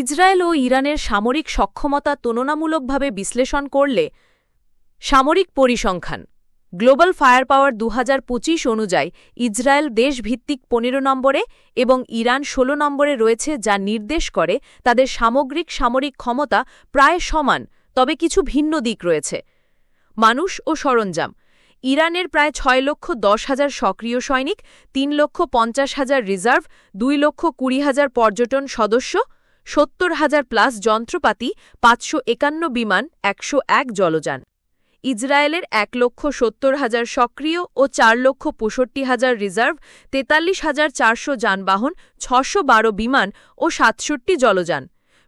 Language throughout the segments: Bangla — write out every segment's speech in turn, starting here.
ইসরায়েল ও ইরানের সামরিক সক্ষমতা তুলনামূলকভাবে বিশ্লেষণ করলে সামরিক পরিসংখ্যান, গ্লোবাল ফায়ার পাওয়ার দু হাজার পঁচিশ অনুযায়ী ইসরায়েল দেশভিত্তিক পনেরো নম্বরে এবং ইরান ১৬ নম্বরে রয়েছে যা নির্দেশ করে তাদের সামগ্রিক সামরিক ক্ষমতা প্রায় সমান, তবে কিছু ভিন্ন দিক রয়েছে। মানুষ ও সরঞ্জাম, ইরানের প্রায় ছয় লক্ষ দশ হাজার সক্রিয় সৈনিক, তিন লক্ষ পঞ্চাশ হাজার রিজার্ভ, দুই লক্ষ কুড়ি হাজার পর্যটন সদস্য সত্তর হাজার প্লাস যন্ত্রপাতি, পাঁচশো একান্ন বিমান, একশো এক জলযান। ইসরায়েলের এক লক্ষ সত্তর হাজার সক্রিয় ও চার লক্ষ পঁয়ষট্টি হাজার রিজার্ভ, তেতাল্লিশ হাজার চারশো যানবাহন, ছশো বারো বিমান ও সাতষট্টি জলযান।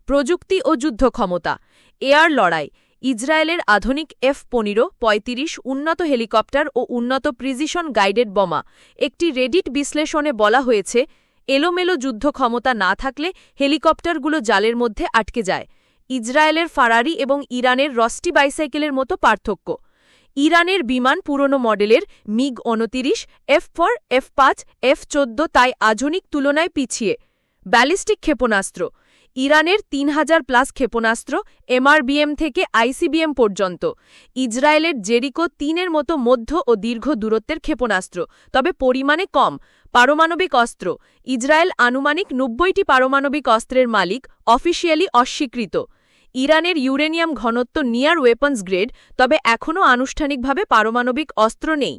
প্রযুক্তি ও যুদ্ধ ক্ষমতা। এয়ার লড়াই। ইসরায়েলের আধুনিক এফ পনেরো, পঁয়ত্রিশ উন্নত হেলিকপ্টার ও উন্নত প্রিজিশন গাইডেড বোমা। একটি রেডিট বিশ্লেষণে বলা হয়েছে এলোমেলো যুদ্ধ ক্ষমতা না থাকলে হেলিকপ্টারগুলো জালের মধ্যে আটকে যায়। ইসরায়েলের ফারারি এবং ইরানের রস্টি বাইসাইকেলের মতো পার্থক্য। ইরানের বিমান পুরনো মডেলের মিগ উনতিরিশ, এফ ফর, এফ পাঁচ, এফ চোদ্দ তাই আধুনিক তুলনায় পিছিয়ে। ব্যালিস্টিক ক্ষেপণাস্ত্র। ইরানের তিন হাজার প্লাস ক্ষেপণাস্ত্র এমআরবিএম থেকে আইসিবিএম পর্যন্ত। ইসরায়েলের জেরিকো তিনের মতো মধ্য ও দীর্ঘ দূরত্বের ক্ষেপণাস্ত্র, তবে পরিমাণে কম। পারমাণবিক অস্ত্র। ইসরায়েল আনুমানিক নব্বইটি পারমাণবিক অস্ত্রের মালিক অফিসিয়ালি অস্বীকৃত। ইরানের ইউরেনিয়াম ঘনত্ব নিয়ার ওয়েপন্স গ্রেড, তবে এখনও আনুষ্ঠানিকভাবে পারমাণবিক অস্ত্র নেই।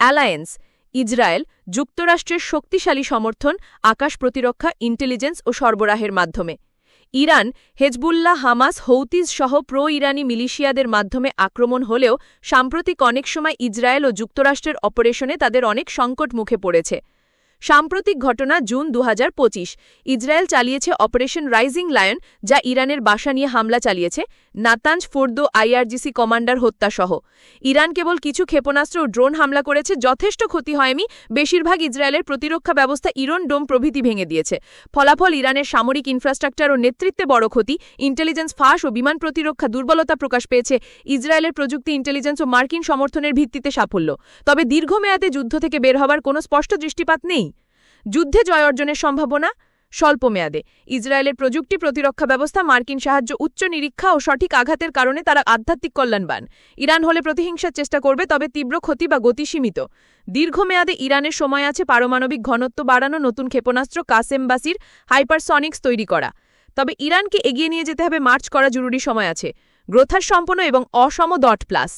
অ্যালায়েন্স, ইসরায়েল যুক্তরাষ্ট্রের শক্তিশালী সমর্থন, আকাশ প্রতিরক্ষা, ইন্টেলিজেন্স ও সরবরাহের মাধ্যমে। ইরান, হেজবুল্লাহ, হামাস, হৌতিজ সহ প্রো ইরানি মিলিশিয়াদের মাধ্যমে আক্রমণ হলেও সাম্প্রতিক অনেক সময় ইসরায়েল ও যুক্তরাষ্ট্রের অপারেশনে তাদের অনেক সংকট মুখে পড়েছে। সাম্প্রতিক ঘটনা জুন দু হাজার পঁচিশ। ইসরায়েল চালিয়েছে অপারেশন রাইজিং লায়ন, যা ইরানের বাসা নিয়ে হামলা চালিয়েছে। নাতাঞ্জ ফোর্দো আইআরজিসি কমান্ডার হত্যাসহ। ইরান কেবল কিছু ক্ষেপণাস্ত্র ও ড্রোন হামলা করেছে, যথেষ্ট ক্ষতি হয়নি। বেশিরভাগ ইসরায়েলের প্রতিরক্ষা ব্যবস্থা ইরন ডোম প্রভৃতি ভেঙে দিয়েছে। ফলাফল ইরানের সামরিক ইনফ্রাস্ট্রাকচার ও নেতৃত্বে বড় ক্ষতি। ইন্টেলিজেন্স ফাঁস ও বিমান প্রতিরক্ষা দুর্বলতা প্রকাশ পেয়েছে। ইসরায়েলের প্রযুক্তি ইন্টেলিজেন্স ও মার্কিন সমর্থনের ভিত্তিতে সাফল্য। তবে দীর্ঘমেয়াদে যুদ্ধ থেকে বের হবার কোনো স্পষ্ট দৃষ্টিপাত নেই। যুদ্ধে জয় অর্জনের সম্ভাবনা? স্বল্পমেয়াদে। ইসরায়েলের প্রযুক্তি প্রতিরক্ষা ব্যবস্থা, মার্কিন সাহায্য, উচ্চ নিরীক্ষা ও সঠিক আঘাতের কারণে তারা আধ্যাত্মিক কল্যাণবান। ইরান হলে প্রতিহিংসার চেষ্টা করবে, তবে তীব্র ক্ষতি বা গতি সীমিত। দীর্ঘমেয়াদে ইরানের সময় আছে পারমাণবিক ঘনত্ব বাড়ানো, নতুন ক্ষেপণাস্ত্র কাসেমবাসির হাইপারসনিক্স তৈরি করা। তবে ইরানকে এগিয়ে নিয়ে যেতে হবে, মার্চ করা জরুরি সময় আছে। গ্রোথার সম্পন্ন এবং অসম ডট প্লাস।